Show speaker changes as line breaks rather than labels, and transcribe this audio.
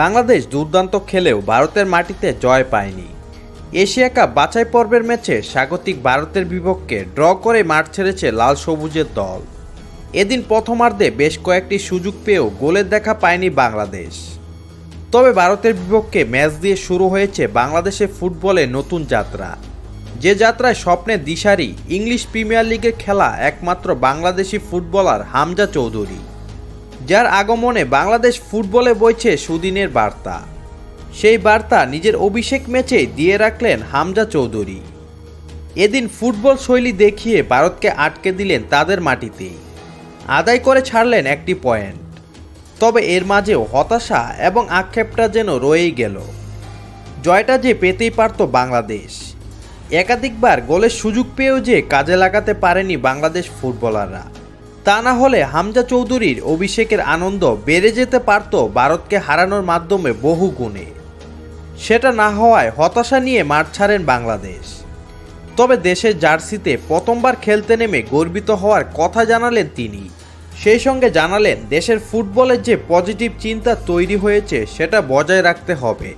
বাংলাদেশ দুর্দান্ত খেলেও ভারতের মাটিতে জয় পায়নি। এশিয়া কাপ বাছাই পর্বের ম্যাচে স্বাগতিক ভারতের বিপক্ষে ড্র করে মাঠ ছেড়েছে লাল সবুজের দল। এদিন প্রথমার্ধে বেশ কয়েকটি সুযোগ পেয়েও গোলের দেখা পায়নি বাংলাদেশ। তবে ভারতের বিপক্ষে ম্যাচ দিয়ে শুরু হয়েছে বাংলাদেশের ফুটবলের নতুন যাত্রা। যে যাত্রায় স্বপ্নের দিশারি, ইংলিশ প্রিমিয়ার লিগের খেলা একমাত্র বাংলাদেশি ফুটবলার হামজা চৌধুরী। যার আগমনে বাংলাদেশ ফুটবলে বইছে সুদিনের বার্তা। সেই বার্তা নিজের অভিষেক ম্যাচে দিয়ে রাখলেন হামজা চৌধুরী। এদিন ফুটবল শৈলী দেখিয়ে ভারতকে আটকে দিলেন তাদের মাটিতেই আদায় করে ছাড়লেন একটি পয়েন্ট। তবে এর মাঝেও হতাশা এবং আক্ষেপটা যেন রয়েই গেল। জয়টা যে পেতেই পারত বাংলাদেশ। একাধিকবার গোলের সুযোগ পেয়েও যে কাজে লাগাতে পারেনি বাংলাদেশ ফুটবলাররা। তা না হলে হামজা চৌধুরীর অভিষেকের আনন্দ বেড়ে যেতে পারত ভারতকে হারানোর মাধ্যমে বহু গুণে। সেটা না হওয়ায় হতাশা নিয়ে মাঠ ছাড়েন বাংলাদেশ। তবে দেশের জার্সিতে প্রথমবার খেলতে নেমে গর্বিত হওয়ার কথা জানালেন তিনি। সেই সঙ্গে জানালেন, দেশের ফুটবলের যে পজিটিভ চিন্তা তৈরি হয়েছে, সেটা বজায় রাখতে হবে।